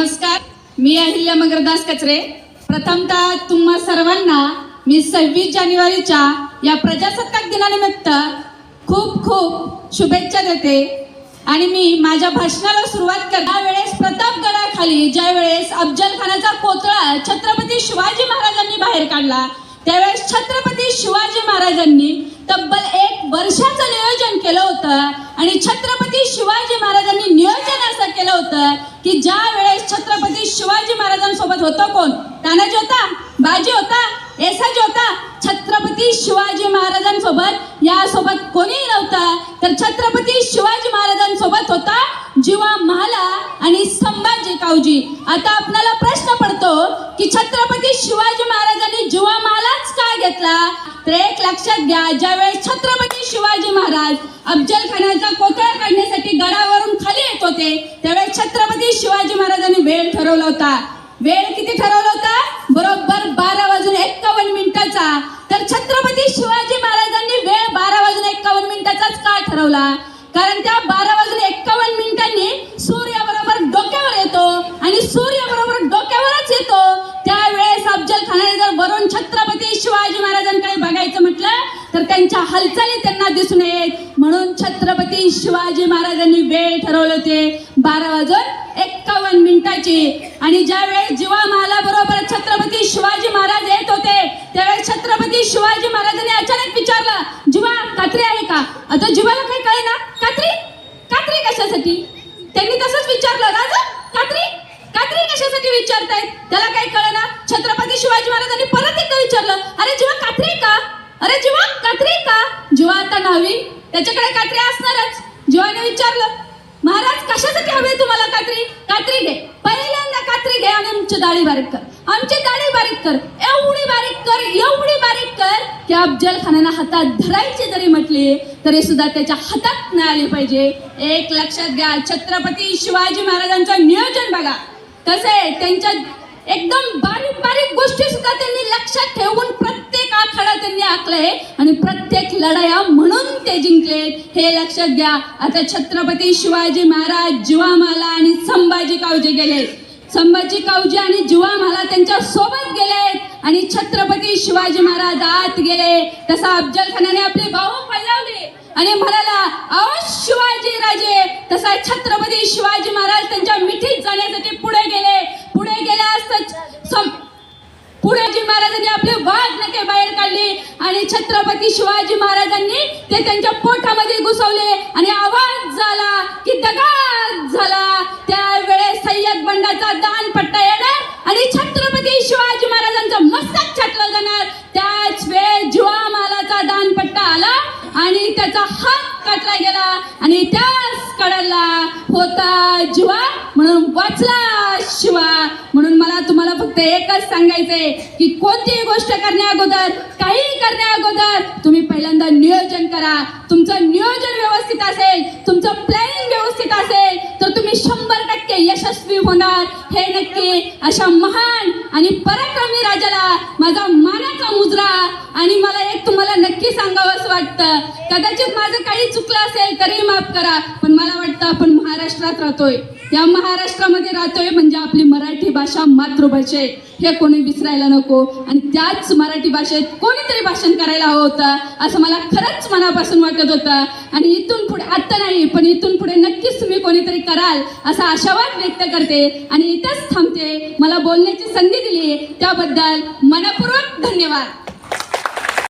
नमस्कार मी अहिल्या मगरदास कचरे. प्रथमतः तुम्हा सर्वांना मी सव्वीस जानेवारीच्या या प्रजासत्ताक दिनानिमित्त खूप खूप शुभेच्छा देते. आणि मी माझ्या भाषणाला सुरुवात कर वेळेस प्रतापगडाखाली ज्या वेळेस अफजल खानाचा पोतळा छत्रपती शिवाजी महाराजांनी बाहेर काढला त्यावेळेस छत्रपती शिवाजी महाराजांनी तब्बल एक वर्षाचं नियोजन केलं होतं. आणि छत्रपती छत्रपती शिवाजी महाराजांनी नियोजन असं केलं होतं की ज्या वेळेस छत्रपती शिवाजी महाराजांसोबत होतं कोण? तानाजी होता बाजी होता एसाजी होता छत्रपती शिवाजी महाराजांसोबत यासोबत कोणी नव्हता तर छत्रपती शिवाजी महाराजांसोबत होता जीवा महाला आणि संभाजी कावजी आता आपल्याला प्रश्न पडतो की छत्रपती शिवाजी महाराजांनी घेतला. तर एक लक्षात घ्या ज्यावेळेस छत्रपती शिवाजी महाराज अफजल खानाचा कोथळा काढण्यासाठी गडावरून खाली येत होते त्यावेळेस छत्रपती शिवाजी महाराजांनी वेळ ठरवला होता. वेळ किती ठरवला होता? बरोबर बारा वाजून एक्कावन्न मिनिटाचा. तर छत्रपती शिवाजी महाराजांनी वेळ बारा वाजून एक्कावन्न मिनिटाचाच का ठरवला? कारण त्या बारा वाजून एक्कावन्न मिनिटांनी सूर्य बरोबर डोक्यावर येतो आणि सूर्य बरोबर डोक्यावरच येतो त्यावेळेस अफजल खानाने जर वरून छत्रपती शिवाजी महाराजांकडे बघायचं म्हटलं तर त्यांच्या हालचाली त्यांना दिसून येत. म्हणून छत्रपती शिवाजी महाराजांनी वेळ ठरवले होते. बारा वाजून एक्कावन्न मिनिटाची. आणि ज्या वेळेस जीवा माला बरोबर छत्रपती शिवाजी महाराज येत होते त्यावेळेस छत्रपती शिवाजी महाराजांनी अचानक विचारलं जीवा कात्री आहे का? आता जीवाला काही कळे ना. कात्री? कात्री कशासाठी? त्यांनी तसंच विचारलं राजा कात्री? कात्री कशासाठी विचारतायत? त्याला काही कळेना ना शिवाजी महाराजांनी परत एकदा विचारलं अरे जीवा कात्री का अरे जीवा कात्री का? जीवा आता न्हावी. त्याच्याकडे कात्री असणारच. जीवाने विचारलं महाराज कशासाठी हवे तुम्हाला कात्री? कात्री घे. पहिल्यांदा कात्री घे आणि आमची दाढी बारीक कर. आमची दाढी बारीक कर. एवढी बारीक कर एवढी बारीक कर की अफजल खानानं हातात धरायची जरी म्हटली तरी सुद्धा त्याच्या हातात नाही आली पाहिजे. एक लक्षात घ्या छत्रपती शिवाजी महाराजांचं नियोजन बघा. तसे त्यांच्या एकदम बारीक बारीक गोष्टी सुद्धा त्यांनी आणि प्रत्येक लढाया म्हणून ते जिंकले हे लक्षात घ्या आता छत्रपती शिवाजी महाराज जीवामाला आणि संभाजी कावजे गेले संभाजी कावजे आणि जीवामाला त्यांच्यासोबत गेले आणि छत्रपती शिवाजी महाराज आत गेले. तसा अफजल खानाने आपली बाहू फैलावली. आणि म्हणाला अहो शिवाजी राजे. तसा छत्रपती शिवाजी महाराज त्यांच्या मिठीत जाण्यासाठी पुढे गेले. पुढे गेले असत पुढे जी महाराजांनी आपले वाघ नके बाहेर काढले आणि छत्रपती शिवाजी महाराजांनी ते त्यांच्या पोटामध्ये घुसवले आणि आवाज झाला की दगाज झाला. त्यावेळेस सय्यद बंडाचा दान पट्टा येणार आणि छत्रपती शिवाजी महाराजांचं मस्तक छाटलं जाणार. त्याच वेळेस जुवा मालाचा दान पट्टा आला आणि त्याचा हात काटला गेला आणि त्याच कळला होता जीवा म्हणून वाचला शिवा. म्हणून मला तुम्हाला फक्त एकच सांगायचंय की कोणतीही गोष्ट करण्या अगोदर तुमचं नियोजन करा. तुमचं नियोजन व्यवस्थित असेल तुमचं प्लॅनिंग व्यवस्थित असेल तर तुम्ही शंभर टक्के यशस्वी होणार. हे नक्की अशा महान आणि पराक्रमी राजाला माझा मानाचा मुजरा आणि मला एक तुम्हाला नक्की सांगावं असं वाटतं. कदाचित माझं काही चुकलं असेल तरी माफ करा पण मला वाटतं आपण महाराष्ट्रात राहतोय. या महाराष्ट्रामध्ये राहतोय म्हणजे आपली मराठी भाषा मातृभाषा. आहे हे कोणी विसरायला नको. आणि त्याच मराठी भाषेत कोणीतरी भाषण करायला हवं होतं असं मला खरंच मनापासून वाटत होतं. आणि इथून पुढे आत्ता नाही पण इथून पुढे नक्कीच तुम्ही कोणीतरी कराल असा आशावाद व्यक्त करते. आणि इथंच थांबते. मला बोलण्याची संधी दिली त्याबद्दल मनपूर्वक धन्यवाद.